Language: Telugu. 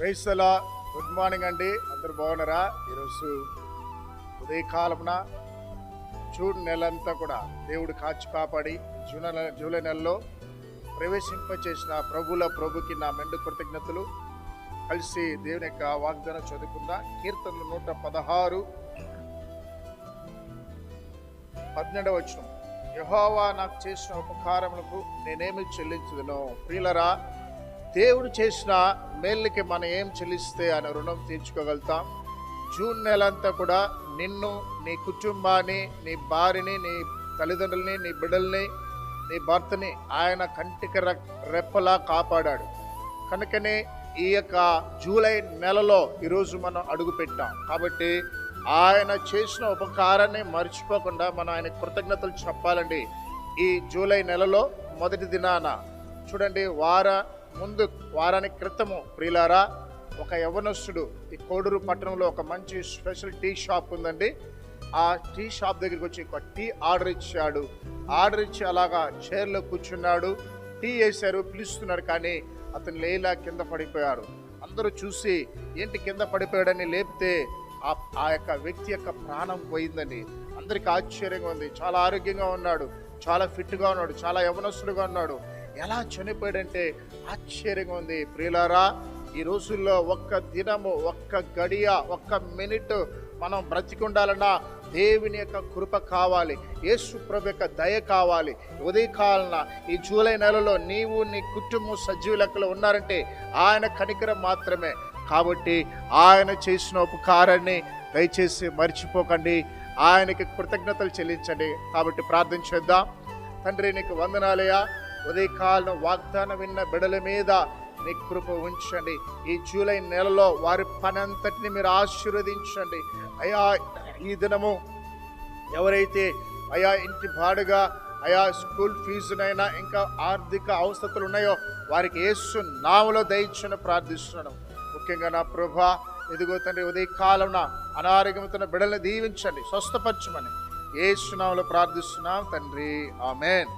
రైసలా గుడ్ మార్నింగ్ అండి. అందరు బాగున్నారా? ఈరోజు ఉదయకాలమున జూన్ నెలంతా కూడా దేవుడు కాచి కాపాడి జూన్ నెల జూలై నెలలో ప్రవేశింపచేసిన ప్రభుల ప్రభుకి నా మెండు కృతజ్ఞతలు. కలిసి దేవుని యొక్క వాగ్దానం చదువుకుందా. కీర్తనలు నూట పదహారు పన్నెండవ వచ్చిన యహోవా నాకు చేసిన ఉపకారములకు నేనేమి చెల్లించదును. ప్రియులరా దేవుడు చేసిన మేళ్ళకి మనం ఏం చెల్లిస్తే ఆయన రుణం తీర్చుకోగలుగుతాం? జూన్ నెల అంతా కూడా నిన్ను నీ కుటుంబాన్ని నీ భార్యని నీ తల్లిదండ్రుల్ని నీ బిడ్డల్ని నీ భర్తని ఆయన కంటికి రె- రెప్పలా కాపాడాడు. కనుకనే ఈ యొక్క జూలై నెలలో ఈరోజు మనం అడుగుపెట్టాం. కాబట్టి ఆయన చేసిన ఉపకారాన్ని మర్చిపోకుండా మనం ఆయన కృతజ్ఞతలు చెప్పాలండి. ఈ జూలై నెలలో మొదటి దినాన చూడండి వార ముందు వారానికి క్రితము ప్రియులారా ఒక యవనస్తుడు ఈ కోడూరు పట్టణంలో ఒక మంచి స్పెషల్ టీ షాప్ ఉందండి. ఆ టీ షాప్ దగ్గరికి వచ్చి ఒక టీ ఆర్డర్ ఇచ్చాడు. ఆర్డర్ ఇచ్చి అలాగా చైర్లో కూర్చున్నాడు. టీ వేశారు పిలుస్తున్నారు కానీ అతను లేలా కింద పడిపోయారు అందరూ చూసి ఏంటి కింద పడిపోయాడని లేపితే ఆ ఆ యొక్క వ్యక్తి యొక్క ప్రాణం పోయిందండి అందరికి ఆశ్చర్యంగా ఉంది. చాలా ఆరోగ్యంగా ఉన్నాడు. చాలా ఫిట్గా ఉన్నాడు. చాలా యవనస్తుడుగా ఉన్నాడు. ఎలా చనిపోయాడంటే ఆశ్చర్యంగా ఉంది. ప్రియులారా ఈ రోజుల్లో ఒక్క దినము ఒక్క గడియ ఒక్క మినిట్ మనం బ్రతికి ఉండాలన్నా దేవుని యొక్క కృప కావాలి. యేసు ప్రభు యొక్క దయ కావాలి. ఉదయకాలన ఈ జూలై నెలలో నీవు నీ కుటుంబం సజీవ ఉన్నారంటే ఆయన కనికరం మాత్రమే. కాబట్టి ఆయన చేసిన ఉపకారాన్ని దయచేసి మర్చిపోకండి. ఆయనకి కృతజ్ఞతలు చెల్లించండి. కాబట్టి ప్రార్థన చేద్దాం. తండ్రి నీకు వందనాలయ్యా. ఉదయకాలం వాగ్దానం విన్న బిడల మీద మీ కృప ఉంచండి. ఈ జూలై నెలలో వారి పని అంతటిని మీరు ఆశీర్వదించండి. అయా ఈ దినము ఎవరైతే అయా ఇంటి బాడుగా అయా స్కూల్ ఫీజునైనా ఇంకా ఆర్థిక అవసరతలు ఉన్నాయో వారికి యేసు నామలో దయచుని ప్రార్థిస్తున్నాను. ముఖ్యంగా నా ప్రభా ఎదుగో తండ్రి ఉదయకాలంన అనారోగ్యముతున్న బిడల్ని దీవించండి స్వస్థపరచమని యేసు ప్రార్థిస్తున్నాం తండ్రి. ఆమెన్.